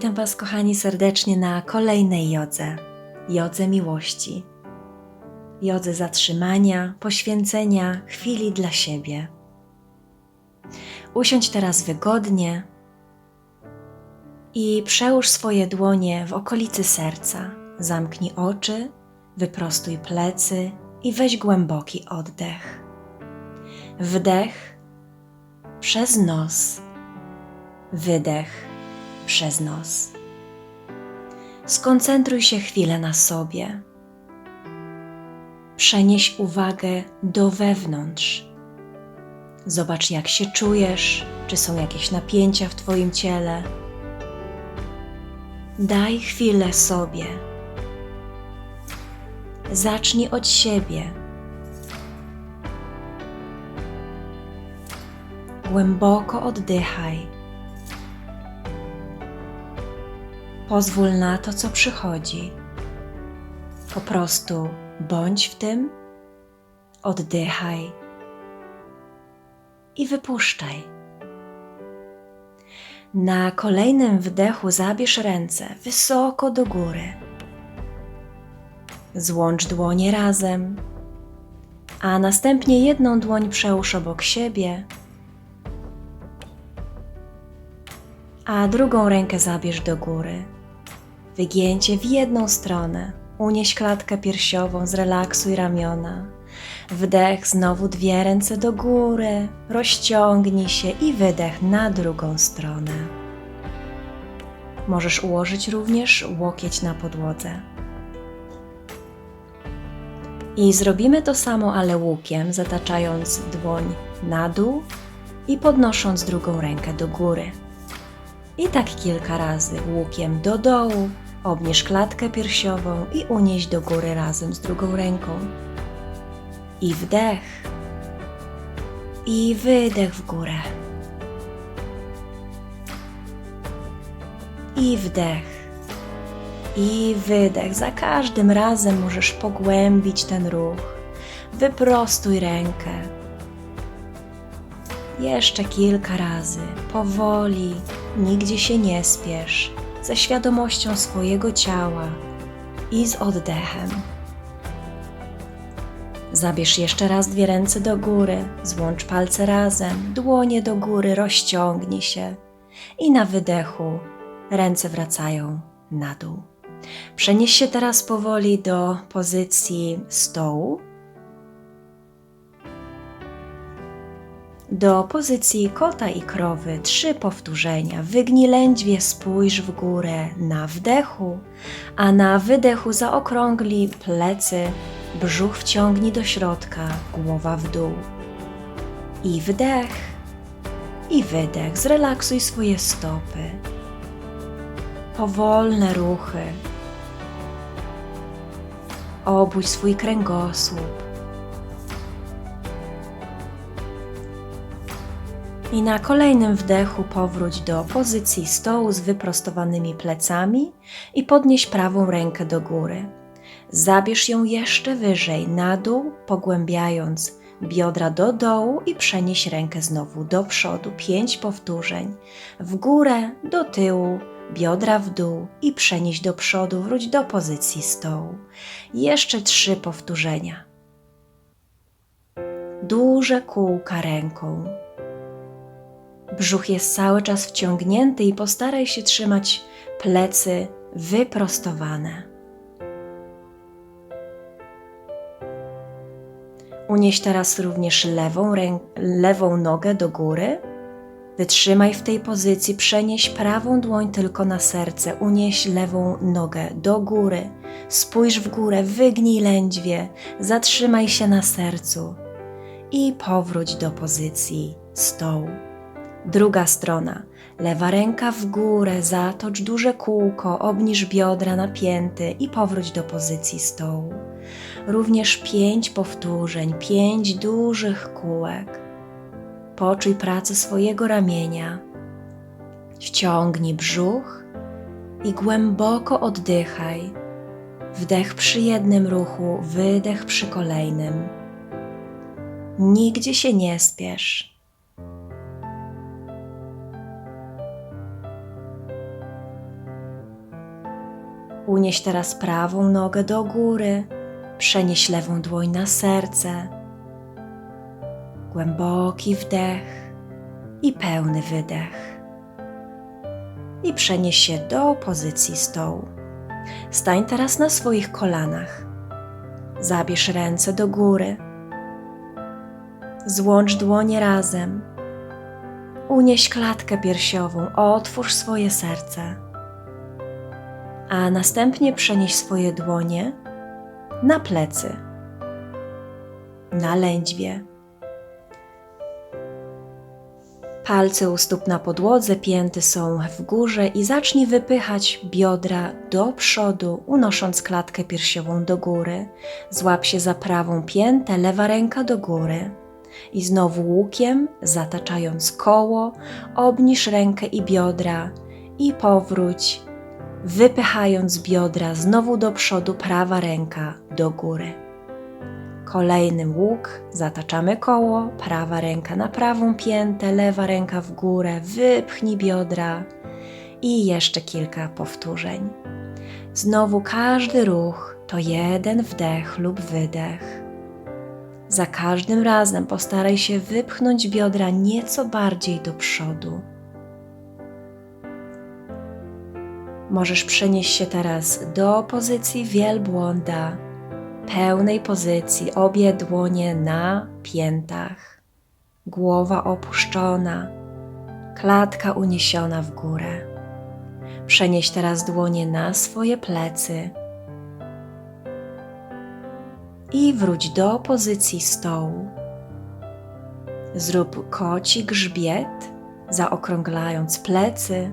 Witam Was, kochani, serdecznie na kolejnej jodze jodze miłości, jodze zatrzymania, poświęcenia chwili dla siebie. Usiądź teraz wygodnie i przełóż swoje dłonie w okolicy serca. Zamknij oczy, wyprostuj plecy i weź głęboki oddech. Wdech przez nos, wydech przez nos. Skoncentruj się chwilę na sobie. Przenieś uwagę do wewnątrz. Zobacz, jak się czujesz, czy są jakieś napięcia w Twoim ciele. Daj chwilę sobie. Zacznij od siebie. Głęboko oddychaj. Pozwól na to, co przychodzi. Po prostu bądź w tym, oddychaj i wypuszczaj. Na kolejnym wdechu zabierz ręce wysoko do góry. Złącz dłonie razem, a następnie jedną dłoń przełóż obok siebie, a drugą rękę zabierz do góry. Wygięcie w jedną stronę. Unieś klatkę piersiową, zrelaksuj ramiona. Wdech, znowu dwie ręce do góry, rozciągnij się i wydech na drugą stronę. Możesz ułożyć również łokieć na podłodze. I zrobimy to samo, ale łukiem, zataczając dłoń na dół i podnosząc drugą rękę do góry. I tak kilka razy łukiem do dołu, obniż klatkę piersiową i unieś do góry razem z drugą ręką. I wdech, i wydech w górę. I wdech, i wydech. Za każdym razem możesz pogłębić ten ruch. Wyprostuj rękę. Jeszcze kilka razy, powoli, nigdzie się nie spiesz, ze świadomością swojego ciała i z oddechem. Zabierz jeszcze raz dwie ręce do góry, złącz palce razem, dłonie do góry, rozciągnij się i na wydechu ręce wracają na dół. Przenieś się teraz powoli do pozycji stołu Do pozycji kota i krowy trzy powtórzenia. Wygnij lędźwie, spójrz w górę na wdechu, a na wydechu zaokrągli plecy, brzuch wciągnij do środka, głowa w dół. I wdech, i wydech. Zrelaksuj swoje stopy. Powolne ruchy. Obudź swój kręgosłup I na kolejnym wdechu powróć do pozycji stołu z wyprostowanymi plecami i podnieś prawą rękę do góry. Zabierz ją jeszcze wyżej na dół, pogłębiając biodra do dołu i przenieś rękę znowu do przodu. Pięć powtórzeń. W górę, do tyłu, biodra w dół i przenieś do przodu, wróć do pozycji stołu. Jeszcze trzy powtórzenia. Duże kółka ręką Brzuch jest cały czas wciągnięty i postaraj się trzymać plecy wyprostowane. Unieś teraz również lewą, lewą nogę do góry. Wytrzymaj w tej pozycji, przenieś prawą dłoń tylko na serce, unieś lewą nogę do góry. Spójrz w górę, wygnij lędźwie, zatrzymaj się na sercu i powróć do pozycji stołu. Druga strona. Lewa ręka w górę, zatocz duże kółko, obniż biodra napięty i powróć do pozycji stołu. Również pięć powtórzeń, pięć dużych kółek. Poczuj pracę swojego ramienia. Wciągnij brzuch i głęboko oddychaj. Wdech przy jednym ruchu, wydech przy kolejnym. Nigdzie się nie spiesz. Unieś teraz prawą nogę do góry, przenieś lewą dłoń na serce. Głęboki wdech i pełny wydech. I przenieś się do pozycji stołu. Stań teraz na swoich kolanach. Zabierz ręce do góry. Złącz dłonie razem. Unieś klatkę piersiową, otwórz swoje serce. A następnie przenieś swoje dłonie na plecy, na lędźwie. Palce u stóp na podłodze, pięty są w górze i zacznij wypychać biodra do przodu, unosząc klatkę piersiową do góry. Złap się za prawą piętę, lewa ręka do góry. I znowu łukiem, zataczając koło, obniż rękę i biodra i powróć, wypychając biodra znowu do przodu, prawa ręka do góry. Kolejny łuk, zataczamy koło, prawa ręka na prawą piętę, lewa ręka w górę, wypchnij biodra i jeszcze kilka powtórzeń. Znowu każdy ruch to jeden wdech lub wydech. Za każdym razem postaraj się wypchnąć biodra nieco bardziej do przodu. Możesz przenieść się teraz do pozycji wielbłąda pełnej pozycji, obie dłonie na piętach, głowa opuszczona, klatka uniesiona w górę. Przenieś teraz dłonie na swoje plecy i wróć do pozycji stołu. Zrób koci grzbiet, zaokrąglając plecy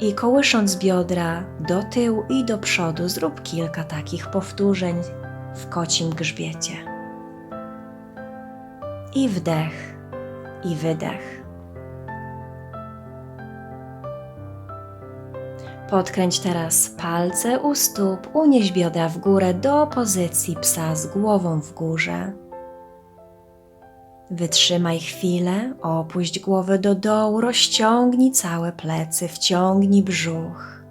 i kołysząc biodra do tyłu i do przodu, zrób kilka takich powtórzeń w kocim grzbiecie. I wdech, i wydech. Podkręć teraz palce u stóp, unieś biodra w górę do pozycji psa z głową w górze. Wytrzymaj chwilę, opuść głowę do dołu, rozciągnij całe plecy, wciągnij brzuch.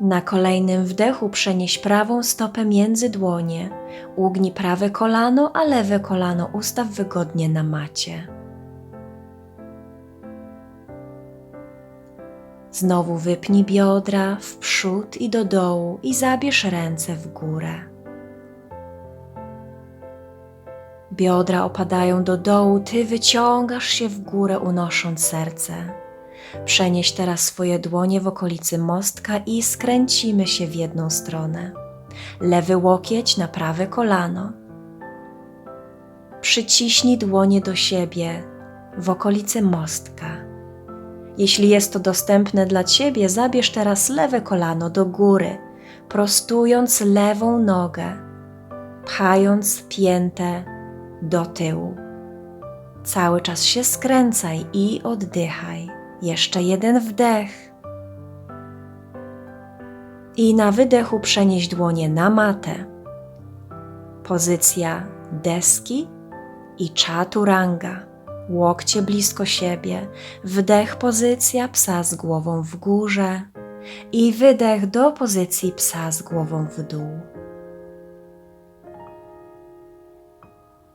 Na kolejnym wdechu przenieś prawą stopę między dłonie, ugnij prawe kolano, a lewe kolano ustaw wygodnie na macie. Znowu wypnij biodra w przód i do dołu i zabierz ręce w górę. Biodra opadają do dołu, ty wyciągasz się w górę, unosząc serce. Przenieś teraz swoje dłonie w okolicy mostka i skręcimy się w jedną stronę. Lewy łokieć na prawe kolano. Przyciśnij dłonie do siebie w okolicy mostka. Jeśli jest to dostępne dla Ciebie, zabierz teraz lewe kolano do góry, prostując lewą nogę, pchając piętę do tyłu. Cały czas się skręcaj i oddychaj. Jeszcze jeden wdech. I na wydechu przenieś dłonie na matę. Pozycja deski i czaturanga. Łokcie blisko siebie. Wdech pozycja psa z głową w górze i wydech do pozycji psa z głową w dół.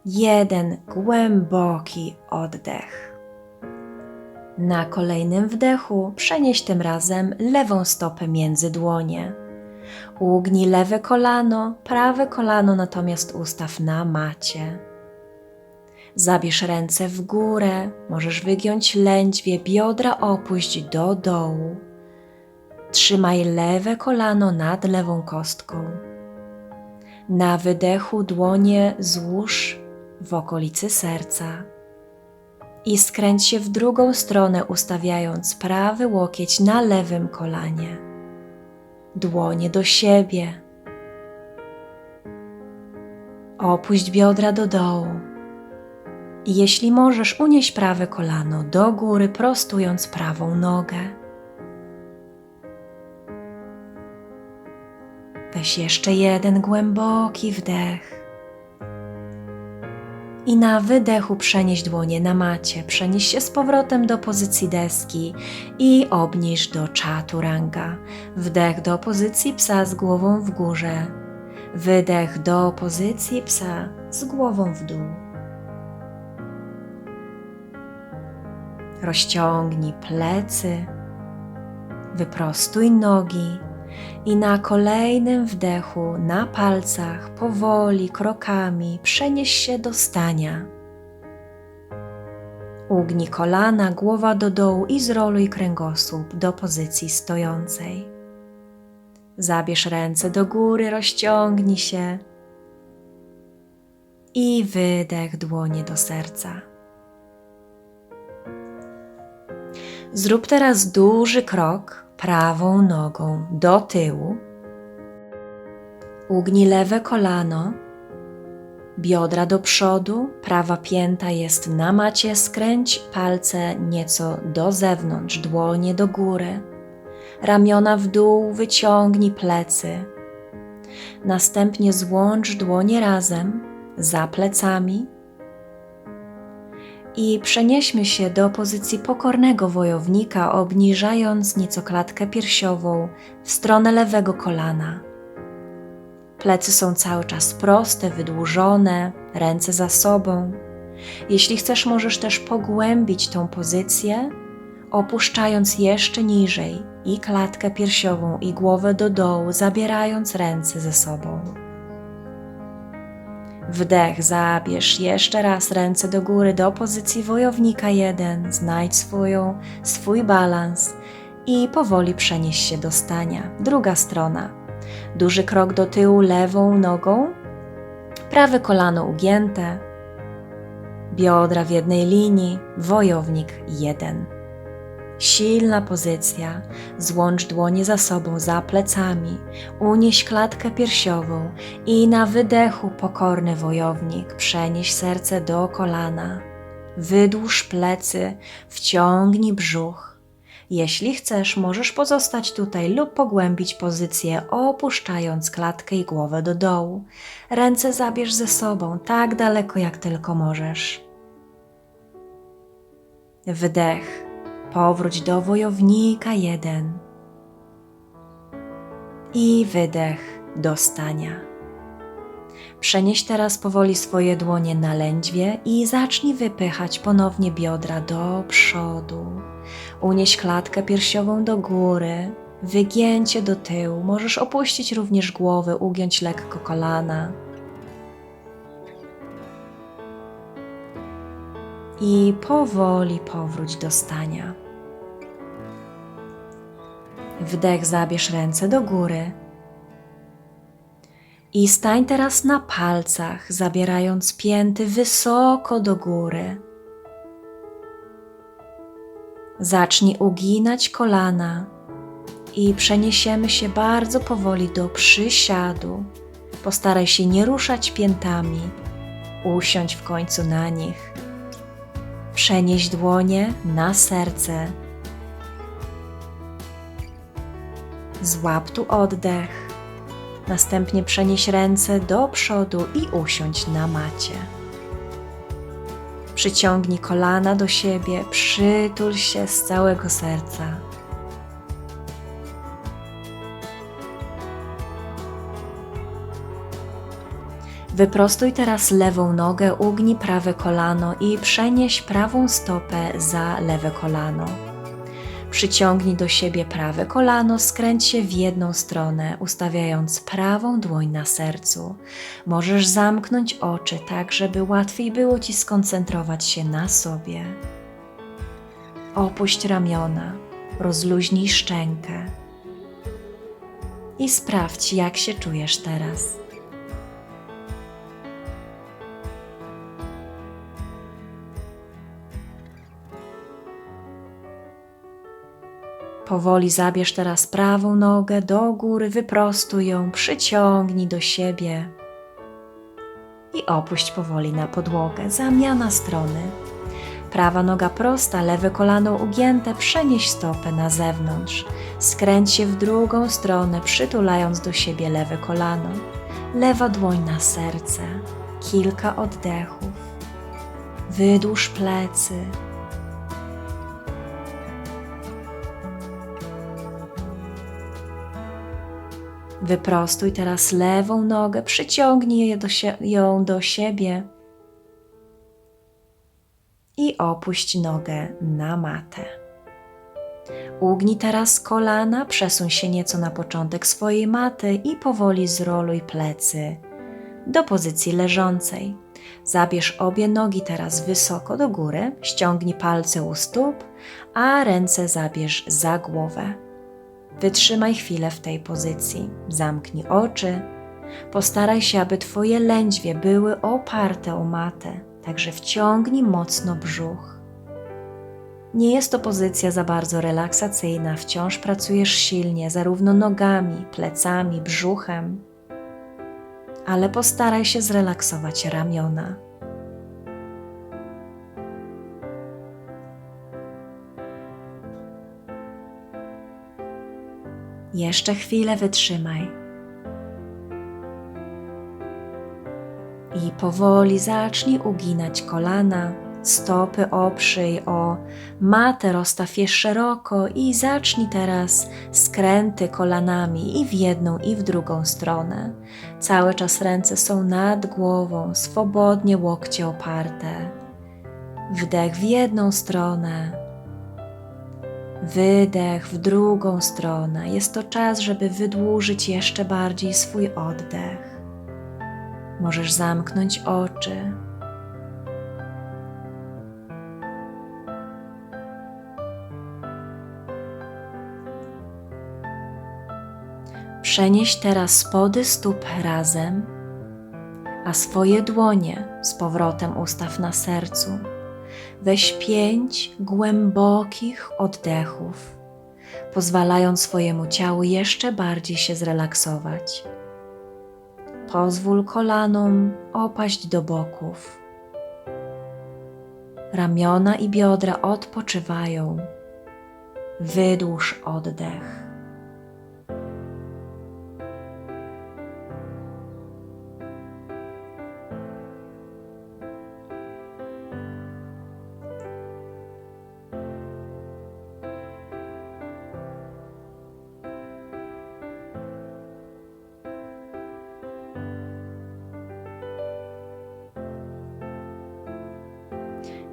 Jeden głęboki oddech. Na kolejnym wdechu przenieś tym razem lewą stopę między dłonie. Ugnij lewe kolano, prawe kolano natomiast ustaw na macie. Zabierz ręce w górę, możesz wygiąć lędźwie, biodra opuść do dołu. Trzymaj lewe kolano nad lewą kostką. Na wydechu dłonie złóż w okolicy serca i skręć się w drugą stronę, ustawiając prawy łokieć na lewym kolanie. Dłonie do siebie. Opuść biodra do dołu. I jeśli możesz, unieś prawe kolano do góry, prostując prawą nogę. Weź jeszcze jeden głęboki wdech I na wydechu przenieś dłonie na macie, przenieś się z powrotem do pozycji deski i obniż do czaturanga. Wdech do pozycji psa z głową w górze. Wydech do pozycji psa z głową w dół. Rozciągnij plecy, wyprostuj nogi i na kolejnym wdechu na palcach powoli krokami przenieś się do stania. Ugnij kolana, głowa do dołu i zroluj kręgosłup do pozycji stojącej. Zabierz ręce do góry, rozciągnij się i wydech dłonie do serca. Zrób teraz duży krok prawą nogą do tyłu. Ugnij lewe kolano, biodra do przodu, prawa pięta jest na macie, skręć palce nieco do zewnątrz, dłonie do góry, ramiona w dół, wyciągnij plecy. Następnie złącz dłonie razem za plecami i przenieśmy się do pozycji pokornego wojownika, obniżając nieco klatkę piersiową w stronę lewego kolana. Plecy są cały czas proste, wydłużone, ręce za sobą. Jeśli chcesz, możesz też pogłębić tą pozycję, opuszczając jeszcze niżej i klatkę piersiową, i głowę do dołu, zabierając ręce ze sobą. Wdech, zabierz jeszcze raz ręce do góry do pozycji wojownika 1. Znajdź swoją, swój balans i powoli przenieś się do stania. Druga strona. Duży krok do tyłu lewą nogą, prawe kolano ugięte, biodra w jednej linii, wojownik 1. Silna pozycja. Złącz dłonie za sobą, za plecami. Unieś klatkę piersiową i na wydechu pokorny wojownik przenieś serce do kolana. Wydłuż plecy, wciągnij brzuch. Jeśli chcesz, możesz pozostać tutaj lub pogłębić pozycję, opuszczając klatkę i głowę do dołu. Ręce zabierz ze sobą tak daleko, jak tylko możesz. Wdech Powróć do wojownika jeden. I wydech do stania. Przenieś teraz powoli swoje dłonie na lędźwie i zacznij wypychać ponownie biodra do przodu. Unieś klatkę piersiową do góry, wygięcie do tyłu. Możesz opuścić również głowę, ugiąć lekko kolana. I powoli powróć do stania. Wdech, zabierz ręce do góry. I stań teraz na palcach, zabierając pięty wysoko do góry. Zacznij uginać kolana i przeniesiemy się bardzo powoli do przysiadu. Postaraj się nie ruszać piętami, usiądź w końcu na nich. Przenieś dłonie na serce. Złap tu oddech. Następnie przenieś ręce do przodu i usiądź na macie. Przyciągnij kolana do siebie, przytul się z całego serca. Wyprostuj teraz lewą nogę, ugnij prawe kolano i przenieś prawą stopę za lewe kolano. Przyciągnij do siebie prawe kolano, skręć się w jedną stronę, ustawiając prawą dłoń na sercu. Możesz zamknąć oczy tak, żeby łatwiej było ci skoncentrować się na sobie. Opuść ramiona, rozluźnij szczękę i sprawdź, jak się czujesz teraz. Powoli zabierz teraz prawą nogę do góry, wyprostuj ją, przyciągnij do siebie i opuść powoli na podłogę. Zamiana strony. Prawa noga prosta, lewe kolano ugięte, przenieś stopę na zewnątrz. Skręć się w drugą stronę, przytulając do siebie lewe kolano. Lewa dłoń na serce. Kilka oddechów. Wydłuż plecy. Wyprostuj teraz lewą nogę, przyciągnij ją do siebie i opuść nogę na matę. Ugnij teraz kolana, przesuń się nieco na początek swojej maty i powoli zroluj plecy do pozycji leżącej. Zabierz obie nogi teraz wysoko do góry, ściągnij palce u stóp, a ręce zabierz za głowę. Wytrzymaj chwilę w tej pozycji. Zamknij oczy. Postaraj się, aby Twoje lędźwie były oparte o matę, także wciągnij mocno brzuch. Nie jest to pozycja za bardzo relaksacyjna, wciąż pracujesz silnie, zarówno nogami, plecami, brzuchem, ale postaraj się zrelaksować ramiona. Jeszcze chwilę wytrzymaj. I powoli zacznij uginać kolana, stopy oprzyj o matę, rozstaw je szeroko i zacznij teraz skręty kolanami i w jedną i w drugą stronę. Cały czas ręce są nad głową, swobodnie łokcie oparte. Wdech w jedną stronę, Wydech w drugą stronę. Jest to czas, żeby wydłużyć jeszcze bardziej swój oddech. Możesz zamknąć oczy. Przenieś teraz spody stóp razem, a swoje dłonie z powrotem ustaw na sercu. Weź pięć głębokich oddechów, pozwalając swojemu ciału jeszcze bardziej się zrelaksować. Pozwól kolanom opaść do boków. Ramiona i biodra odpoczywają. Wydłuż oddech.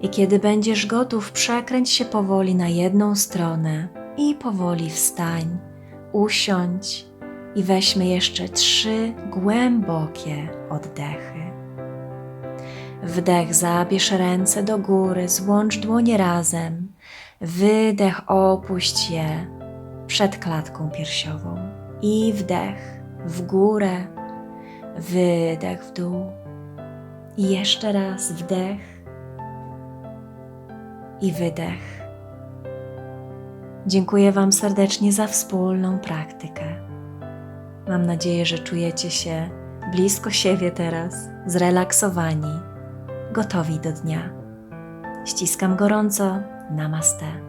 I kiedy będziesz gotów, przekręć się powoli na jedną stronę i powoli wstań, usiądź i weźmy jeszcze trzy głębokie oddechy. Wdech, zabierz ręce do góry, złącz dłonie razem. Wydech, opuść je przed klatką piersiową. I wdech w górę, wydech w dół. I jeszcze raz wdech i wydech. Dziękuję Wam serdecznie za wspólną praktykę. Mam nadzieję, że czujecie się blisko siebie teraz, zrelaksowani, gotowi do dnia. Ściskam gorąco. Namaste.